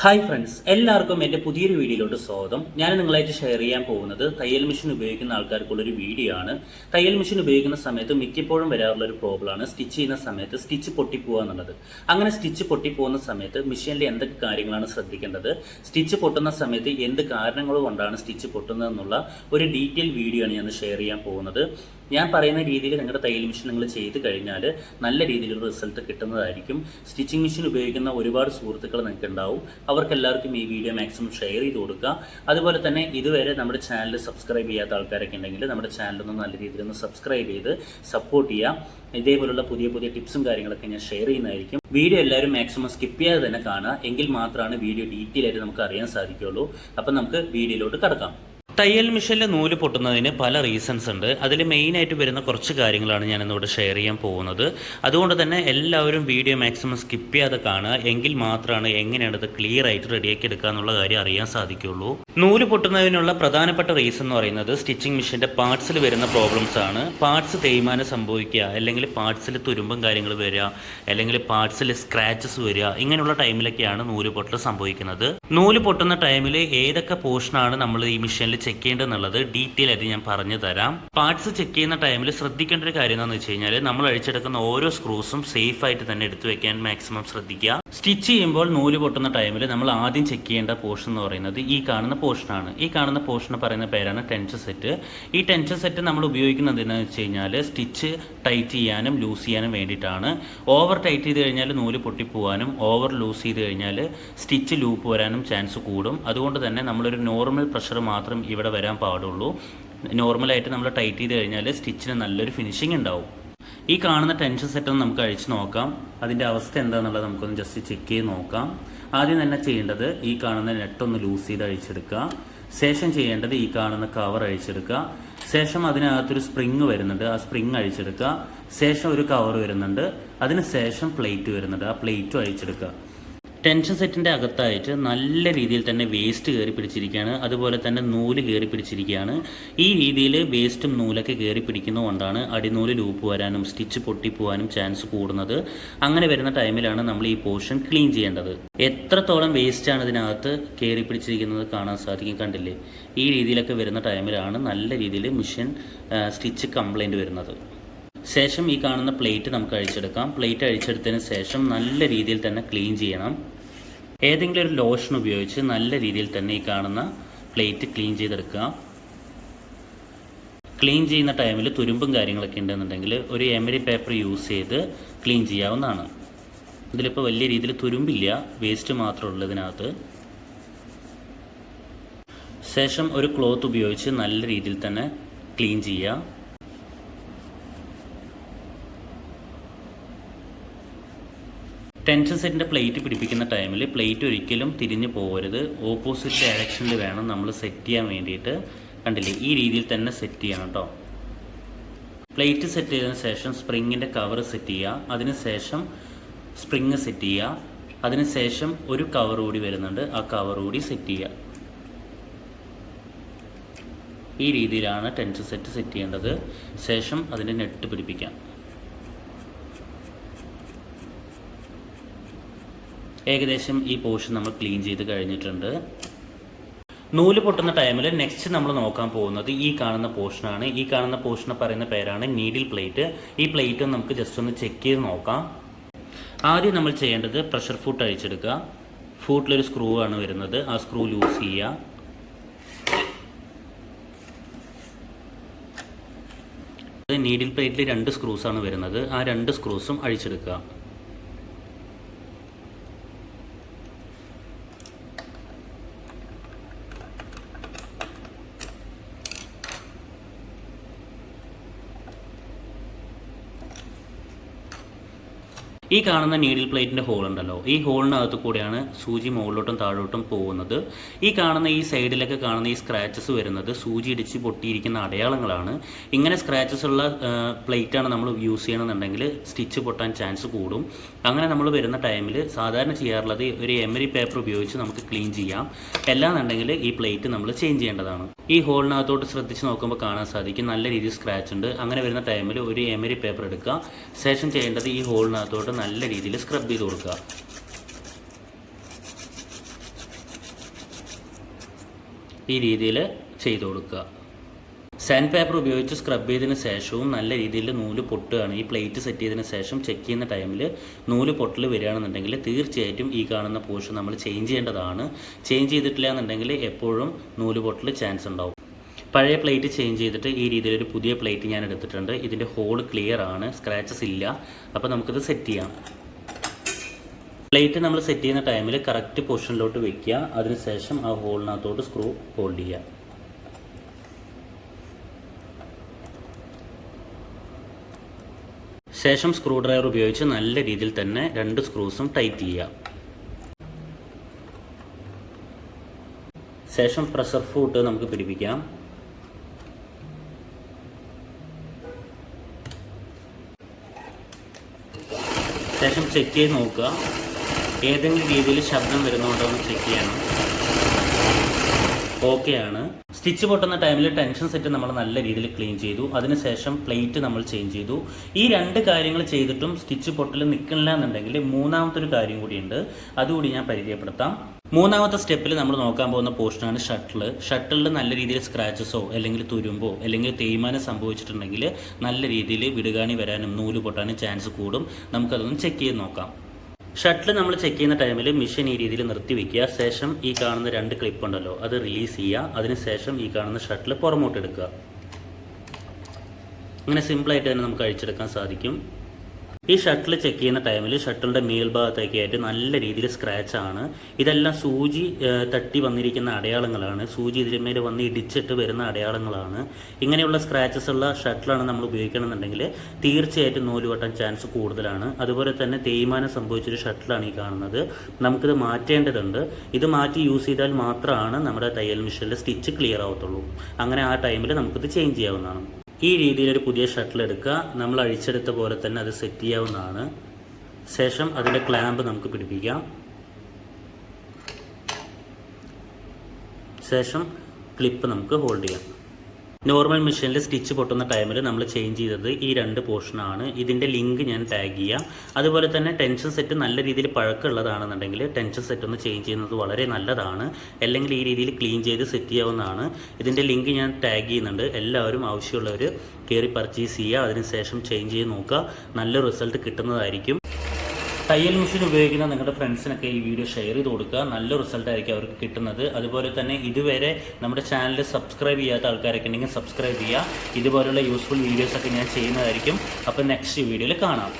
Hi friends എല്ലാവർക്കും എന്റെ പുതിയൊരു വീഡിയോയിലോട്ട് സ്വാഗതം. ഞാൻ നിങ്ങളായിട്ട് ഷെയർ ചെയ്യാൻ പോകുന്നത് തയ്യൽ മെഷീൻ ഉപയോഗിക്കുന്ന ആൾക്കാർക്കുള്ളൊരു വീഡിയോ ആണ്. തയ്യൽ മെഷീൻ ഉപയോഗിക്കുന്ന സമയത്ത് മിക്കപ്പോഴും വരാറുള്ള ഒരു പ്രോബ്ലമാണ് സ്റ്റിച്ച് ചെയ്യുന്ന സമയത്ത് സ്റ്റിച്ച് പൊട്ടിപ്പോവുക എന്നുള്ളത്. അങ്ങനെ സ്റ്റിച്ച് പൊട്ടിപ്പോകുന്ന സമയത്ത് മെഷീനിൽ എന്തൊക്കെ കാര്യങ്ങളാണ് ശ്രദ്ധിക്കേണ്ടത്? സ്റ്റിച്ച് പൊട്ടുന്ന സമയത്ത് എന്ത് കാരണങ്ങൾ കൊണ്ടാണ് സ്റ്റിച്ച് പൊട്ടുന്നതെന്നുള്ള ഒരു ഡീറ്റെയിൽ വീഡിയോ ആണ് ഞാൻ ഷെയർ ചെയ്യാൻ പോകുന്നത്. ഞാൻ പറയുന്ന രീതിയിൽ നിങ്ങളുടെ തയ്യൽ മെഷീൻ നിങ്ങൾ ചെയ്ത് കഴിഞ്ഞാൽ നല്ല രീതിയിലുള്ള റിസൾട്ട് കിട്ടുന്നതായിരിക്കും. സ്റ്റിച്ചിങ് മെഷീൻ ഉപയോഗിക്കുന്ന ഒരുപാട് സുഹൃത്തുക്കൾ നിങ്ങൾക്ക് ഉണ്ടാവും അവർക്കെല്ലാവർക്കും ഈ വീഡിയോ മാക്സിമം ഷെയർ ചെയ്ത് കൊടുക്കുക. അതുപോലെ തന്നെ ഇതുവരെ നമ്മുടെ ചാനൽ സബ്സ്ക്രൈബ് ചെയ്യാത്ത ആൾക്കാരൊക്കെ ഉണ്ടെങ്കിൽ നമ്മുടെ ചാനൽ ഒന്ന് നല്ല രീതിയിൽ ഒന്ന് സബ്സ്ക്രൈബ് ചെയ്ത് സപ്പോർട്ട് ചെയ്യുക. ഇതേപോലുള്ള പുതിയ പുതിയ ടിപ്സും കാര്യങ്ങളൊക്കെ ഞാൻ ഷെയർ ചെയ്യുന്നതായിരിക്കും. വീഡിയോ എല്ലാവരും മാക്സിമം സ്കിപ്പ് ചെയ്യാതെ തന്നെ കാണുക. എങ്കിൽ മാത്രമാണ് വീഡിയോ ഡീറ്റെയിൽ ആയിട്ട് നമുക്ക് അറിയാൻ സാധിക്കുകയുള്ളൂ. അപ്പം നമുക്ക് വീഡിയോയിലോട്ട് കടക്കാം. തയ്യൽ മിഷനിൽ നൂൽ പൊട്ടുന്നതിന് പല റീസൺസ് ഉണ്ട്. അതിൽ മെയിനായിട്ട് വരുന്ന കുറച്ച് കാര്യങ്ങളാണ് ഞാൻ ഇന്നിവിടെ ഷെയർ ചെയ്യാൻ പോകുന്നത്. അതുകൊണ്ട് തന്നെ എല്ലാവരും വീഡിയോ മാക്സിമം സ്കിപ്പ് ചെയ്യാതെ കാണുക. എങ്കിൽ മാത്രമാണ് എങ്ങനെയാണ് ഇത് ക്ലിയർ ആയിട്ട് റെഡിയാക്കി എടുക്കുക എന്നുള്ള കാര്യം അറിയാൻ സാധിക്കുള്ളൂ നൂൽ പൊട്ടുന്നതിനുള്ള പ്രധാനപ്പെട്ട റീസൺ എന്ന് പറയുന്നത് സ്റ്റിച്ചിങ് മെഷീന്റെ പാർട്സിൽ വരുന്ന പ്രോബ്ലംസ് ആണ്. പാർട്സ് തേയ്മാനം സംഭവിക്കുക അല്ലെങ്കിൽ പാർട്സിൽ തുരുമ്പും കാര്യങ്ങൾ വരിക അല്ലെങ്കിൽ പാർട്സിൽ സ്ക്രാച്ചസ് വരിക ഇങ്ങനെയുള്ള ടൈമിലൊക്കെയാണ് നൂൽ പൊട്ടൽ സംഭവിക്കുന്നത്. നൂൽ പൊട്ടുന്ന ടൈമിൽ ഏതൊക്കെ പോർഷനാണ് നമ്മൾ ഈ മെഷീനിൽ ചെക്ക് ചെയ്യേണ്ടതെന്നുള്ളത് ഡീറ്റെയിൽ ആയിട്ട് ഞാൻ പറഞ്ഞു തരാം. പാർട്സ് ചെക്ക് ചെയ്യുന്ന ടൈമിൽ ശ്രദ്ധിക്കേണ്ട ഒരു കാര്യം എന്താണെന്ന് വെച്ച് കഴിഞ്ഞാൽ നമ്മൾ അഴിച്ചെടുക്കുന്ന ഓരോ സ്ക്രൂസും സേഫ് ആയിട്ട് തന്നെ എടുത്തു വെക്കാൻ മാക്സിമം ശ്രദ്ധിക്കുക. സ്റ്റിച്ച് ചെയ്യുമ്പോൾ നൂൽ പൊട്ടുന്ന ടൈമിൽ നമ്മൾ ആദ്യം ചെക്ക് ചെയ്യേണ്ട പോർഷൻ എന്ന് പറയുന്നത് ഈ കാണുന്ന പോർഷനാണ്. ഈ കാണുന്ന പോർഷൻ പറയുന്ന പേരാണ് ടെൻഷൻ സെറ്റ്. ഈ ടെൻഷൻ സെറ്റ് നമ്മൾ ഉപയോഗിക്കുന്നത് എന്താണെന്ന് വെച്ച് കഴിഞ്ഞാൽ സ്റ്റിച്ച് ടൈറ്റ് ചെയ്യാനും ലൂസ് ചെയ്യാനും വേണ്ടിയിട്ടാണ്. ഓവർ ടൈറ്റ് ചെയ്ത് കഴിഞ്ഞാൽ നൂൽ പൊട്ടിപ്പോവാനും ഓവർ ലൂസ് ചെയ്ത് കഴിഞ്ഞാൽ സ്റ്റിച്ച് ലൂപ്പ് വരാനും ചാൻസ് കൂടും. അതുകൊണ്ട് തന്നെ നമ്മളൊരു നോർമൽ പ്രഷർ മാത്രം ഇവിടെ വരാൻ പാടുള്ളൂ. നോർമലായിട്ട് നമ്മൾ ടൈറ്റ് ചെയ്ത് കഴിഞ്ഞാൽ സ്റ്റിച്ചിന് നല്ലൊരു ഫിനിഷിംഗ് ഉണ്ടാവും. ഈ കാണുന്ന ടെൻഷൻ സെറ്റ് ഒന്ന് നമുക്ക് അഴിച്ച് നോക്കാം. അതിന്റെ അവസ്ഥ എന്താണെന്നുള്ളത് നമുക്കൊന്ന് ജസ്റ്റ് ചെക്ക് ചെയ്ത് നോക്കാം. ആദ്യം തന്നെ ചെയ്യേണ്ടത് ഈ കാണുന്ന നെറ്റ് ഒന്ന് ലൂസ് ചെയ്ത് അഴിച്ചെടുക്കുക. ശേഷം ചെയ്യേണ്ടത് ഈ കാണുന്ന കവർ അഴിച്ചെടുക്കുക. ശേഷം അതിനകത്തൊരു സ്പ്രിങ് വരുന്നുണ്ട് ആ സ്പ്രിങ് അഴിച്ചെടുക്കുക. ശേഷം ഒരു കവർ വരുന്നുണ്ട് അതിന് ശേഷം പ്ലേറ്റ് വരുന്നുണ്ട് ആ പ്ലേറ്റും അഴിച്ചെടുക്കുക. ടെൻഷൻ സെറ്റിന്റെ അകത്തായിട്ട് നല്ല രീതിയിൽ തന്നെ വേസ്റ്റ് കയറി പിടിച്ചിരിക്കുകയാണ്. അതുപോലെ തന്നെ നൂൽ കയറി പിടിച്ചിരിക്കുകയാണ്. ഈ രീതിയിൽ വേസ്റ്റും നൂലൊക്കെ കയറി പിടിക്കുന്നതുകൊണ്ടാണ് അടിനൂൽ ലൂപ്പ് വരാനും സ്റ്റിച്ച് പൊട്ടിപ്പോവാനും ചാൻസ് കൂടുന്നത്. അങ്ങനെ വരുന്ന ടൈമിലാണ് നമ്മൾ ഈ പോർഷൻ ക്ലീൻ ചെയ്യേണ്ടത്. എത്രത്തോളം വേസ്റ്റാണ് ഇതിനകത്ത് കയറി പിടിച്ചിരിക്കുന്നത് കാണാൻ സാധിക്കും കണ്ടില്ലേ? ഈ രീതിയിലൊക്കെ വരുന്ന ടൈമിലാണ് നല്ല രീതിയിൽ മിഷൻ സ്റ്റിച്ച് കംപ്ലൈന്റ് വരുന്നത്. ശേഷം ഈ കാണുന്ന പ്ലേറ്റ് നമുക്ക് അഴിച്ചെടുക്കാം. പ്ലേറ്റ് അഴിച്ചെടുത്തതിന് ശേഷം നല്ല രീതിയിൽ തന്നെ ക്ലീൻ ചെയ്യണം. ഏതെങ്കിലും ഒരു ലോഷൻ ഉപയോഗിച്ച് നല്ല രീതിയിൽ തന്നെ ഈ കാണുന്ന പ്ലേറ്റ് ക്ലീൻ ചെയ്തെടുക്കുക. ക്ലീൻ ചെയ്യുന്ന ടൈമിൽ തുരുമ്പും കാര്യങ്ങളൊക്കെ ഉണ്ടെന്നുണ്ടെങ്കിൽ ഒരു എമരി പേപ്പർ യൂസ് ചെയ്ത് ക്ലീൻ ചെയ്യാവുന്നതാണ്. ഇതിലിപ്പോൾ വലിയ രീതിയിൽ തുരുമ്പില്ല. വേസ്റ്റ് മാത്രമേ ഉള്ളതിനകത്ത് ശേഷം ഒരു ക്ലോത്ത് ഉപയോഗിച്ച് നല്ല രീതിയിൽ തന്നെ ക്ലീൻ ചെയ്യുക. ടെൻഷൻ സെറ്റിന്റെ പ്ലേറ്റ് പിടിപ്പിക്കുന്ന ടൈമിൽ പ്ലേറ്റ് ഒരിക്കലും തിരിഞ്ഞു പോകരുത്. ഓപ്പോസിറ്റ് ഡയറക്ഷനിൽ വേണം നമ്മൾ സെറ്റ് ചെയ്യാൻ വേണ്ടിയിട്ട്. കണ്ടില്ലേ? ഈ രീതിയിൽ തന്നെ സെറ്റ് ചെയ്യണം കേട്ടോ. പ്ലേറ്റ് സെറ്റ് ചെയ്തതിന് ശേഷം സ്പ്രിങ്ങിന്റെ കവർ സെറ്റ് ചെയ്യുക. അതിന് ശേഷം സ്പ്രിങ് സെറ്റ് ചെയ്യുക. അതിന് ശേഷം ഒരു കവർ കൂടി വരുന്നുണ്ട്. ആ കവർ കൂടി സെറ്റ് ചെയ്യുക. ഈ രീതിയിലാണ് ടെൻഷൻ സെറ്റ് സെറ്റ് ചെയ്യേണ്ടത്. ശേഷം അതിന്റെ നെറ്റ് പിടിപ്പിക്കാം. ഏകദേശം ഈ പോർഷൻ നമ്മൾ ക്ലീൻ ചെയ്ത് കഴിഞ്ഞിട്ടുണ്ട്. നൂൽ പൊട്ടുന്ന ടൈമിൽ നെക്സ്റ്റ് നമ്മൾ നോക്കാൻ പോകുന്നത് ഈ കാണുന്ന പോർഷനാണ് ഈ കാണുന്ന പോർഷനെ പറയുന്ന പേരാണ് നീഡിൽ പ്ലേറ്റ് ഈ പ്ലേറ്റ് നമുക്ക് ജസ്റ്റ് ഒന്ന് ചെക്ക് ചെയ്ത് നോക്കാം. ആദ്യം നമ്മൾ ചെയ്യേണ്ടത് പ്രഷർ ഫുട്ട് അഴിച്ചെടുക്കുക. ഫൂട്ടിലൊരു സ്ക്രൂ ആണ് വരുന്നത്. ആ സ്ക്രൂ ലൂസ് ചെയ്യുക. നീഡിൽ പ്ലേറ്റിൽ രണ്ട് സ്ക്രൂസാണ് വരുന്നത്. ആ രണ്ട് സ്ക്രൂസും അഴിച്ചെടുക്കുക. ഈ കാണുന്ന നീഡിൽ പ്ലേറ്റിന്റെ ഹോൾ ഉണ്ടല്ലോ. ഈ ഹോളിനകത്ത് കൂടെയാണ് സൂചി മുകളിലോട്ടും താഴോട്ടും പോകുന്നത്. ഈ കാണുന്ന ഈ സൈഡിലൊക്കെ കാണുന്ന ഈ സ്ക്രാച്ചസ് വരുന്നത് സൂചി ഇടിച്ച് പൊട്ടിയിരിക്കുന്ന അടയാളങ്ങളാണ്. ഇങ്ങനെ സ്ക്രാച്ചസ് ഉള്ള പ്ലേറ്റാണ് നമ്മൾ യൂസ് ചെയ്യണമെന്നുണ്ടെങ്കിൽ സ്റ്റിച്ച് പൊട്ടാൻ ചാൻസ് കൂടും. അങ്ങനെ നമ്മൾ വരുന്ന ടൈമിൽ സാധാരണ ചെയ്യാറുള്ളത് ഒരു എമരി പേപ്പർ ഉപയോഗിച്ച് നമുക്ക് ക്ലീൻ ചെയ്യാം. അല്ലാന്നുണ്ടെങ്കിൽ ഈ പ്ലേറ്റ് നമ്മൾ ചേഞ്ച് ചെയ്യേണ്ടതാണ്. ഈ ഹോളിനകത്തോട്ട് ശ്രദ്ധിച്ച് നോക്കുമ്പോൾ കാണാൻ സാധിക്കും നല്ല രീതിയിൽ സ്ക്രാച്ച് ഉണ്ട്. അങ്ങനെ വരുന്ന ടൈമിൽ ഒരു എമരി പേപ്പർ എടുക്കുക. ശേഷം ചെയ്യേണ്ടത് ഈ ഹോളിനകത്തോട്ട് നല്ല രീതിയിൽ സ്ക്രബ് ചെയ്ത് കൊടുക്കുക. ഈ രീതിയിൽ ചെയ്ത് കൊടുക്കുക. സാൻഡ് പേപ്പർ ഉപയോഗിച്ച് സ്ക്രബ് ചെയ്തതിന് ശേഷവും നല്ല രീതിയിൽ നൂൽ പൊട്ടുകയാണ്. ഈ പ്ലേറ്റ് സെറ്റ് ചെയ്തതിന് ശേഷം ചെക്ക് ചെയ്യുന്ന ടൈമിൽ നൂൽ പൊട്ടൽ വരികയാണെന്നുണ്ടെങ്കിൽ തീർച്ചയായിട്ടും ഈ കാണുന്ന പോർഷൻ നമ്മൾ ചേഞ്ച് ചെയ്യേണ്ടതാണ്. ചേഞ്ച് ചെയ്തിട്ടില്ല എന്നുണ്ടെങ്കിൽ എപ്പോഴും നൂൽ പൊട്ടൽ ചാൻസ് ഉണ്ടാവും. പഴയ പ്ലേറ്റ് ചേഞ്ച് ചെയ്തിട്ട് ഈ രീതിയിൽ ഒരു പുതിയ പ്ലേറ്റ് ഞാൻ എടുത്തിട്ടുണ്ട്. ഇതിന്റെ ഹോൾ ക്ലിയർ ആണ്. സ്ക്രാച്ചസ് ഇല്ല. അപ്പോൾ നമുക്കിത് സെറ്റ് ചെയ്യാം. പ്ലേറ്റ് നമ്മൾ സെറ്റ് ചെയ്യുന്ന ടൈമിൽ കറക്റ്റ് പൊസിഷനിലോട്ട് വെക്കുക. അതിനുശേഷം ആ ഹോളിനകത്തോട്ട് സ്ക്രൂ ഹോൾഡ് ചെയ്യുക. ശേഷം സ്ക്രൂ ഡ്രൈവർ ഉപയോഗിച്ച് നല്ല രീതിയിൽ തന്നെ രണ്ട് സ്ക്രൂസും ടൈറ്റ് ചെയ്യുക. ശേഷം പ്രഷർ ഫൂട്ട് നമുക്ക് പിടിപ്പിക്കാം. ശേഷം ചെക്ക് ചെയ്ത് നോക്കുക. ഏതെങ്കിലും രീതിയിൽ ശബ്ദം വരുന്നുണ്ടോ എന്ന് ചെക്ക് ചെയ്യണം. ഓക്കെ ആണ്. സ്റ്റിച്ച് പൊട്ടുന്ന ടൈമിൽ ടെൻഷൻ സെറ്റ് നമ്മൾ നല്ല രീതിയിൽ ക്ലീൻ ചെയ്തു. അതിനുശേഷം പ്ലേറ്റ് നമ്മൾ ചേഞ്ച് ചെയ്തു. ഈ രണ്ട് കാര്യങ്ങൾ ചെയ്തിട്ടും സ്റ്റിച്ച് പൊട്ടൽ നിൽക്കില്ല എന്നുണ്ടെങ്കിൽ മൂന്നാമത്തെ ഒരു കാര്യം കൂടിയുണ്ട് അതുകൂടി ഞാൻ പരിചയപ്പെടുത്താം. മൂന്നാമത്തെ സ്റ്റെപ്പിൽ നമ്മൾ നോക്കാൻ പോകുന്ന പോർഷനാണ് ഷട്ടിൽ ഷട്ടിലിൽ നല്ല രീതിയിൽ സ്ക്രാച്ചസോ അല്ലെങ്കിൽ തുരുമ്പോ അല്ലെങ്കിൽ തേയ്മാനം സംഭവിച്ചിട്ടുണ്ടെങ്കിൽ നല്ല രീതിയിൽ വിടുകാണി വരാനും നൂൽ പൊട്ടാനും ചാൻസ് കൂടും. നമുക്കതൊന്ന് ചെക്ക് ചെയ്ത് നോക്കാം. ഷട്ടിൽ നമ്മൾ ചെക്ക് ചെയ്യുന്ന ടൈമിൽ മെഷീൻ ഈ രീതിയിൽ നിർത്തി വെക്കുക. ശേഷം ഈ കാണുന്ന രണ്ട് ക്ലിപ്പ് ഉണ്ടല്ലോ അത് റിലീസ് ചെയ്യുക. അതിനുശേഷം ഈ കാണുന്ന ഷട്ടിൽ പുറമോട്ടെടുക്കുക അങ്ങനെ സിമ്പിളായിട്ട് തന്നെ നമുക്ക് അഴിച്ചെടുക്കാൻ സാധിക്കും. ഈ ഷട്ടിൽ ചെക്ക് ചെയ്യുന്ന ടൈമിൽ ഷട്ടിലിന്റെ മേൽഭാഗത്തേക്ക് ആയിട്ട് നല്ല രീതിയിൽ ആണ്. ഇതെല്ലാം സൂചി തട്ടി വന്നിരിക്കുന്ന അടയാളങ്ങളാണ്. സൂചി ഇതിന്മേൽ വന്ന് ഇടിച്ചിട്ട് വരുന്ന അടയാളങ്ങളാണ്. ഇങ്ങനെയുള്ള സ്ക്രാച്ചസ് ഉള്ള ഷട്ടിലാണ് നമ്മൾ ഉപയോഗിക്കണമെന്നുണ്ടെങ്കിൽ തീർച്ചയായിട്ടും നൂൽ വെട്ടാൻ ചാൻസ് കൂടുതലാണ്. അതുപോലെ തന്നെ തേയ്മാനം സംഭവിച്ചൊരു ഷട്ടിലാണ് ഈ കാണുന്നത്. നമുക്കിത് മാറ്റേണ്ടതുണ്ട്. ഇത് മാറ്റി യൂസ് ചെയ്താൽ മാത്രമാണ് നമ്മുടെ തയ്യൽ മെഷീനിൽ സ്റ്റിച്ച് ക്ലിയർ ആവത്തുള്ളൂ. അങ്ങനെ ആ ടൈമിൽ നമുക്കിത് ചേഞ്ച് ചെയ്യാവുന്നതാണ്. ഈ രീതിയിൽ ഒരു പുതിയ ഷട്ടിൽ എടുക്കുക. നമ്മൾ അഴിച്ചെടുത്ത പോലെ തന്നെ അത് സെറ്റ് ചെയ്യാവുന്നതാണ്. ശേഷം അതിന്റെ ക്ലാമ്പ് നമുക്ക് പിടിപ്പിക്കാം. ശേഷം ക്ലിപ്പ് നമുക്ക് ഹോൾഡ് ചെയ്യാം. നോർമൽ മെഷീനിൽ സ്റ്റിച്ച് പൊട്ടുന്ന ടൈമിൽ നമ്മൾ ചേഞ്ച് ചെയ്തത് ഈ രണ്ട് പോർഷനാണ് ഇതിന്റെ ലിങ്ക് ഞാൻ ടാഗ് ചെയ്യാം. അതുപോലെ തന്നെ ടെൻഷൻ സെറ്റ് നല്ല രീതിയിൽ പഴക്കമുള്ളതാണെന്നുണ്ടെങ്കിൽ ടെൻഷൻ സെറ്റ് ഒന്ന് ചേഞ്ച് ചെയ്യുന്നത് വളരെ നല്ലതാണ്. അല്ലെങ്കിൽ ഈ രീതിയിൽ ക്ലീൻ ചെയ്ത് സെറ്റ് ചെയ്യാവുന്നതാണ്. ഇതിന്റെ ലിങ്ക് ഞാൻ ടാഗ് ചെയ്യുന്നുണ്ട്. എല്ലാവരും ആവശ്യമുള്ളവർ കയറി പർച്ചേസ് ചെയ്യുക. അതിനുശേഷം ചേഞ്ച് ചെയ്ത് നോക്കുക. നല്ല റിസൾട്ട് കിട്ടുന്നതായിരിക്കും. തയ്യൽ മെഷീൻ ഉപയോഗിക്കുന്ന നിങ്ങളുടെ ഫ്രണ്ട്സിനൊക്കെ ഈ വീഡിയോ ഷെയർ ചെയ്ത് കൊടുക്കുക. നല്ല റിസൾട്ട് ആയിരിക്കും അവർക്ക് കിട്ടുന്നത്. അതുപോലെ തന്നെ ഇതുവരെ നമ്മുടെ ചാനൽ സബ്സ്ക്രൈബ് ചെയ്യാത്ത ആൾക്കാരൊക്കെ ഉണ്ടെങ്കിൽ സബ്സ്ക്രൈബ് ചെയ്യുക. ഇതുപോലുള്ള യൂസ്ഫുൾ വീഡിയോസൊക്കെ ഞാൻ ചെയ്യുന്നതായിരിക്കും. അപ്പോൾ നെക്സ്റ്റ് വീഡിയോയിൽ കാണാം.